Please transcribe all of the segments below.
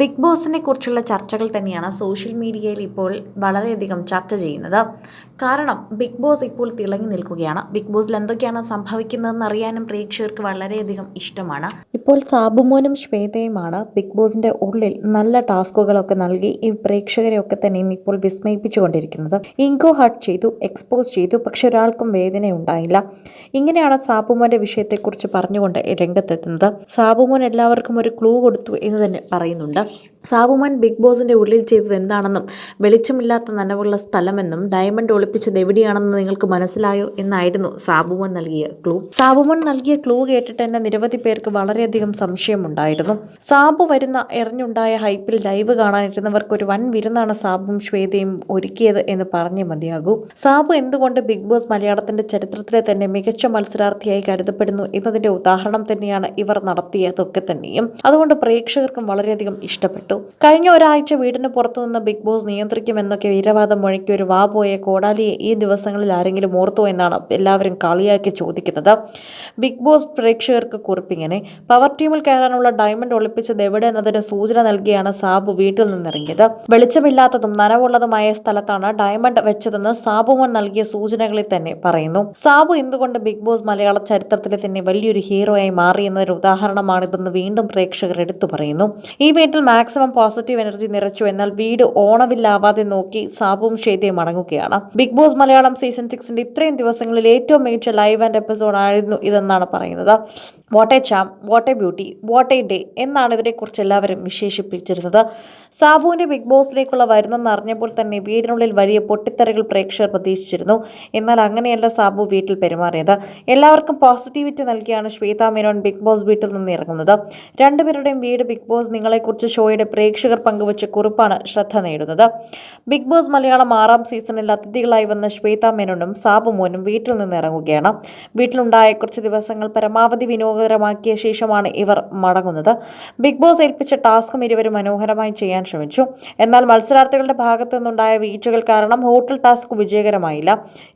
Big ബോസിനെ കുറിച്ചുള്ള ചർച്ചകൾ തന്നെയാണ് സോഷ്യൽ മീഡിയയിൽ ഇപ്പോൾ വളരെയധികം ചർച്ച ചെയ്യുന്നത്. കാരണം ബിഗ് ബോസ് ഇപ്പോൾ തിളങ്ങി നിൽക്കുകയാണ്. ബിഗ് ബോസിൽ എന്തൊക്കെയാണ് സംഭവിക്കുന്നതെന്ന് അറിയാനും പ്രേക്ഷകർക്ക് വളരെയധികം ഇഷ്ടമാണ്. ഇപ്പോൾ സാബുമോനും ശ്വേതയുമാണ് ബിഗ് ബോസിന്റെ ഉള്ളിൽ നല്ല ടാസ്കുകളൊക്കെ നൽകി ഈ പ്രേക്ഷകരെ ഒക്കെ തന്നെയും ഇപ്പോൾ വിസ്മയിപ്പിച്ചുകൊണ്ടിരിക്കുന്നത്. ഇൻകോ ഹട്ട് ചെയ്തു എക്സ്പോസ് ചെയ്തു പക്ഷെ ഒരാൾക്കും വേദന ഉണ്ടായില്ല ഇങ്ങനെയാണ് സാബുമോന്റെ വിഷയത്തെക്കുറിച്ച് പറഞ്ഞുകൊണ്ട് രംഗത്തെത്തുന്നത്. സാബുമോൻ എല്ലാവർക്കും ഒരു ക്ലൂ കൊടുത്തു എന്ന് തന്നെ പറയുന്നുണ്ട്. സാബുമാൻ ബിഗ് ബോസിന്റെ ഉള്ളിൽ ചെയ്തത് എന്താണെന്നും വെളിച്ചമില്ലാത്ത നനവുള്ള സ്ഥലമെന്നും ഡയമണ്ട് ഒളിപ്പിച്ചത് എവിടെയാണെന്ന് നിങ്ങൾക്ക് മനസ്സിലായോ എന്നായിരുന്നു സാബുമോൻ നൽകിയ ക്ലൂ. സാബുമോൻ നൽകിയ ക്ലൂ കേട്ടിട്ട് തന്നെ നിരവധി പേർക്ക് വളരെയധികം സംശയമുണ്ടായിരുന്നു. സാബു വരുന്ന എറിഞ്ഞുണ്ടായ ഹൈപ്പിൽ ലൈവ് കാണാനിരുന്നവർക്ക് ഒരു വൻ വിരുന്നാണ് സാബും ശ്വേതയും ഒരുക്കിയത് എന്ന് പറഞ്ഞേ മതിയാകൂ. സാബു എന്തുകൊണ്ട് ബിഗ് ബോസ് മലയാളത്തിന്റെ ചരിത്രത്തിലെ തന്നെ മികച്ച മത്സരാർത്ഥിയായി കരുതപ്പെടുന്നു എന്നതിന്റെ ഉദാഹരണം തന്നെയാണ് ഇവർ നടത്തിയതൊക്കെ തന്നെയും. അതുകൊണ്ട് പ്രേക്ഷകർക്കും വളരെയധികം ഇഷ്ടപ്പെട്ടു. കഴിഞ്ഞ ഒരാഴ്ച വീടിന് പുറത്തുനിന്ന് ബിഗ് ബോസ് നിയന്ത്രിക്കുമെന്നൊക്കെ വീരവാദം മുഴക്കി ഒരു വാ പോയ കോടാലിയെ ഈ ദിവസങ്ങളിൽ ആരെങ്കിലും ഓർത്തോ എന്നാണ് എല്ലാവരും കളിയാക്കി ചോദിക്കുന്നത്. ബിഗ് ബോസ് പ്രേക്ഷകർക്ക് കുറിപ്പിങ്ങനെ പവർ ടീമിൽ കയറാനുള്ള ഡയമണ്ട് ഒളിപ്പിച്ചത് എവിടെ എന്നതിന് സൂചന നൽകിയാണ് സാബു വീട്ടിൽ നിന്നിറങ്ങിയത്. വെളിച്ചമില്ലാത്തതും നനവുള്ളതുമായ സ്ഥലത്താണ് ഡയമണ്ട് വെച്ചതെന്ന് സാബുമോൻ നൽകിയ സൂചനകളിൽ തന്നെ പറയുന്നു. സാബു എന്തുകൊണ്ട് ബിഗ് ബോസ് മലയാള ചരിത്രത്തിലെ തന്നെ വലിയൊരു ഹീറോയായി മാറിയെന്നൊരു ഉദാഹരണമാണിതെന്ന് വീണ്ടും പ്രേക്ഷകർ എടുത്തു പറയുന്നു. ഈ വീട്ടിൽ മാക്സിമം പോസിറ്റീവ് എനർജി നിറച്ചു. എന്നാൽ വീട് ഓണവില്ലാവാതെ നോക്കി സാബുവും ഷേതയും മടങ്ങുകയാണ്. ബിഗ് ബോസ് മലയാളം സീസൺ സിക്സിന്റെ ഇത്രയും ദിവസങ്ങളിൽ ഏറ്റവും മികച്ച ലൈവ് ആൻഡ് എപ്പിസോഡ് ആയിരുന്നു ഇതെന്നാണ് പറയുന്നത്. What a charm what a beauty what a day എന്നാണ് ഇവരെക്കുറിച്ച് എല്ലാവരും വിശേഷിപ്പിച്ചിരുന്നത്. സാബുവിന്റെ ബിഗ് ബോസിലേക്കുള്ള വരുന്നെന്ന് അറിഞ്ഞപ്പോൾ തന്നെ വീടിനുള്ളിൽ വലിയ പൊട്ടിത്തെറികൾ പ്രേക്ഷകർ പ്രതീക്ഷിച്ചിരുന്നു. എന്നാൽ അങ്ങനെയല്ല സാബു വീട്ടിൽ പെരുമാറിയത്. എല്ലാവർക്കും പോസിറ്റിവിറ്റി നൽകിയാണ് ശ്വേത മേനോൻ ബിഗ് ബോസ് വീട്ടിൽ നിന്ന് ഇറങ്ങുന്നത്. രണ്ടുപേരുടെയും വീട് ബിഗ് ബോസ് നിങ്ങളെക്കുറിച്ച് ഷോയുടെ പ്രേക്ഷകർ പങ്കുവച്ച കുറിപ്പാണ് ശ്രദ്ധ നേടുന്നത്. ബിഗ് ബോസ് മലയാളം ആറാം സീസണിൽ അതിഥികളായി വന്ന ശ്വേത മേനോനും സാബു മോനും വീട്ടിൽ നിന്ന് ഇറങ്ങുകയാണ്. വീട്ടിലുണ്ടായ കുറച്ച് ദിവസങ്ങൾ പരമാവധി വിനോദകരമാക്കിയ ശേഷമാണ് ഇവർ മടങ്ങുന്നത്. ബിഗ് ബോസ് ഏൽപ്പിച്ച ടാസ്കും ഇരുവരും മനോഹരമായി ചെയ്യാൻ ശ്രമിച്ചു. എന്നാൽ മത്സരാർത്ഥികളുടെ ഭാഗത്തു നിന്നുണ്ടായ വീഴ്ചകൾ കാരണം ഹോട്ടൽ ടാസ്ക് വിജയകരമായില്ല.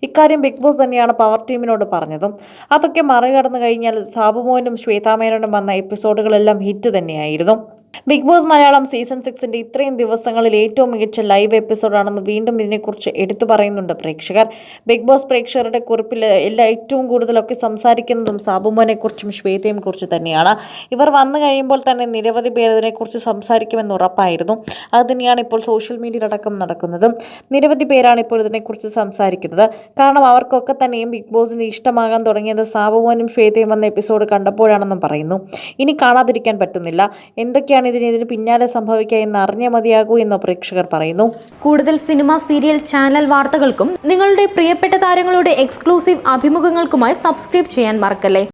ഇക്കാര്യം ബിഗ് ബോസ് തന്നെയാണ് പവർ ടീമിനോട് പറഞ്ഞതും. അതൊക്കെ മറികടന്നു കഴിഞ്ഞാൽ സാബുമോനും ശ്വേതാമേനോനും വന്ന എപ്പിസോഡുകളെല്ലാം ഹിറ്റ് തന്നെയായിരുന്നു. ബിഗ് ബോസ് മലയാളം സീസൺ സിക്സിന്റെ ഇത്രയും ദിവസങ്ങളിൽ ഏറ്റവും മികച്ച ലൈവ് എപ്പിസോഡാണെന്ന് വീണ്ടും ഇതിനെക്കുറിച്ച് എടുത്തു പറയുന്നുണ്ട് പ്രേക്ഷകർ. ബിഗ് ബോസ് പ്രേക്ഷകരുടെ കുറിപ്പിൽ എല്ലാ ഏറ്റവും കൂടുതലൊക്കെ സംസാരിക്കുന്നതും സാബുമോനെ കുറിച്ചും ശ്വേതയും കുറിച്ച് തന്നെയാണ്. ഇവർ വന്നു കഴിയുമ്പോൾ തന്നെ നിരവധി പേർ ഇതിനെക്കുറിച്ച് സംസാരിക്കുമെന്ന് ഉറപ്പായിരുന്നു. അത് തന്നെയാണ് ഇപ്പോൾ സോഷ്യൽ മീഡിയയിലടക്കം നടക്കുന്നതും. നിരവധി പേരാണ് ഇപ്പോൾ ഇതിനെക്കുറിച്ച് സംസാരിക്കുന്നത്. കാരണം അവർക്കൊക്കെ തന്നെയും ബിഗ് ബോസിന് ഇഷ്ടമാകാൻ തുടങ്ങിയത് സാബുമോനും ശ്വേതയും വന്ന എപ്പിസോഡ് കണ്ടപ്പോഴാണെന്നും പറയുന്നു. ഇനി കാണാതിരിക്കാൻ പറ്റുന്നില്ല. എന്തൊക്കെയാണ് ഇതിന് ഇതിന് പിന്നാലെ സംഭവിക്കുക എന്ന് അറിഞ്ഞേ മതിയാകൂ എന്ന് പ്രേക്ഷകർ പറയുന്നു. കൂടുതൽ സിനിമ സീരിയൽ ചാനൽ വാർത്തകൾക്കും നിങ്ങളുടെ പ്രിയപ്പെട്ട താരങ്ങളുടെ എക്സ്ക്ലൂസീവ് അഭിമുഖങ്ങൾക്കുമായി സബ്സ്ക്രൈബ് ചെയ്യാൻ മറക്കല്ലേ?